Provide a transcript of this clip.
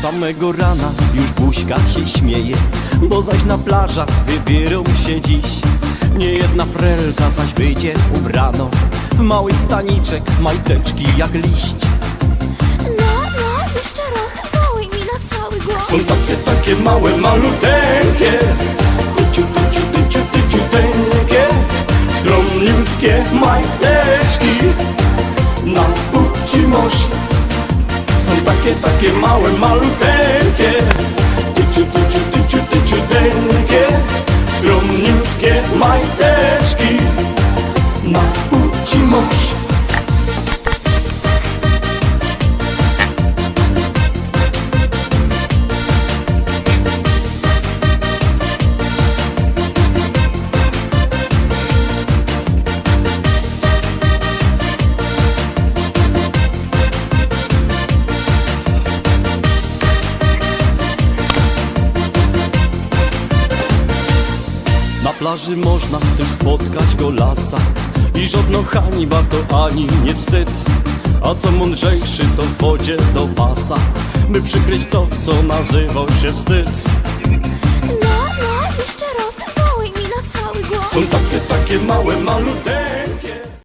Samego rana już buźka się śmieje Bo zaś na plażach wybierą się dziś. Nie jedna frelka zaś wyjdzie ubrano W mały staniczek, majteczki jak liść. No, no, jeszcze raz wołaj mi na cały głos. Są takie, takie małe, maluteńkie. Tyciu, tyciu, tyciu, tyciuteńkie Skromniutkie majteczki. Na płci Są takie, takie małe, maluteńkie. Tyciu, tyciu, tyciu, tyciuteńkie Skromniutkie majteczki. Na płci moż Na plaży można też spotkać go lasa. I żadno hańba to ani nie wstyd. A co mądrzejszy to w wodzie do pasa. By przykryć to, co nazywał się wstyd. No, no, jeszcze raz wołaj mi na cały głos. Są takie, takie małe, malutkie